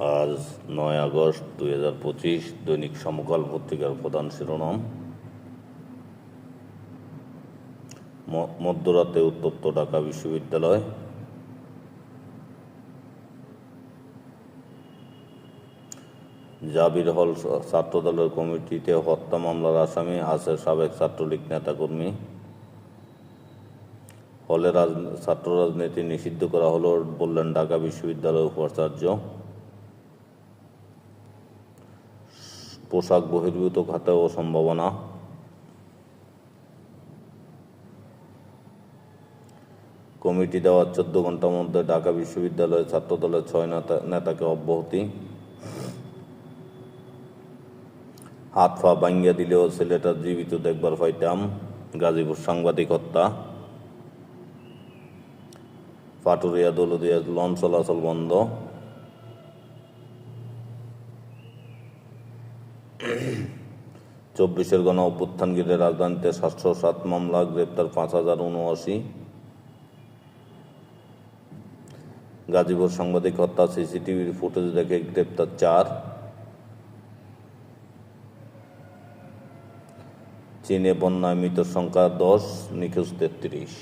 আজ নয় আগস্ট দুই হাজার পঁচিশ দৈনিক সমকাল পত্রিকার প্রধান শিরোনাম। মধ্যরাতে উত্তপ্ত ঢাকা বিশ্ববিদ্যালয়। জাবির হল ছাত্রদলের কমিটিতে হত্যা মামলার আসামি আছে সাবেক ছাত্রলীগ নেতাকর্মী। হলে ছাত্র রাজনীতি নিষিদ্ধ করা হলো বললেন ঢাকা বিশ্ববিদ্যালয়ের উপাচার্য। পোশাক বহির্ভূত খাতে ও সম্ভাবনা। কমিটি দেওয়ার চোদ্দ ঘণ্টার মধ্যে ঢাকা বিশ্ববিদ্যালয়ের ছাত্রদলের ছয় নেতা নেতাকে অব্যাহতি। হাত পা ভাঙ্গিয়া দিলেও ছেলেটা জীবিত দেখবার পাইতাম। গাজীপুর সাংবাদিক হত্যা। পাটুরিয়া দৌলদিয়া লঞ্চ চলাচল বন্ধ। চব্বিশের গণ অভ্যুত্থান ঘিরে রাজধানীতে সাতশো সাত মামলা, গ্রেপ্তার পাঁচ হাজার উনআশি গাজীপুর সাংবাদিক হত্যা সিসিটিভির ফুটেজ দেখে গ্রেপ্তার চার। চীনে বন্যায় মৃতের সংখ্যা দশ, নিখোঁজ তেত্রিশ।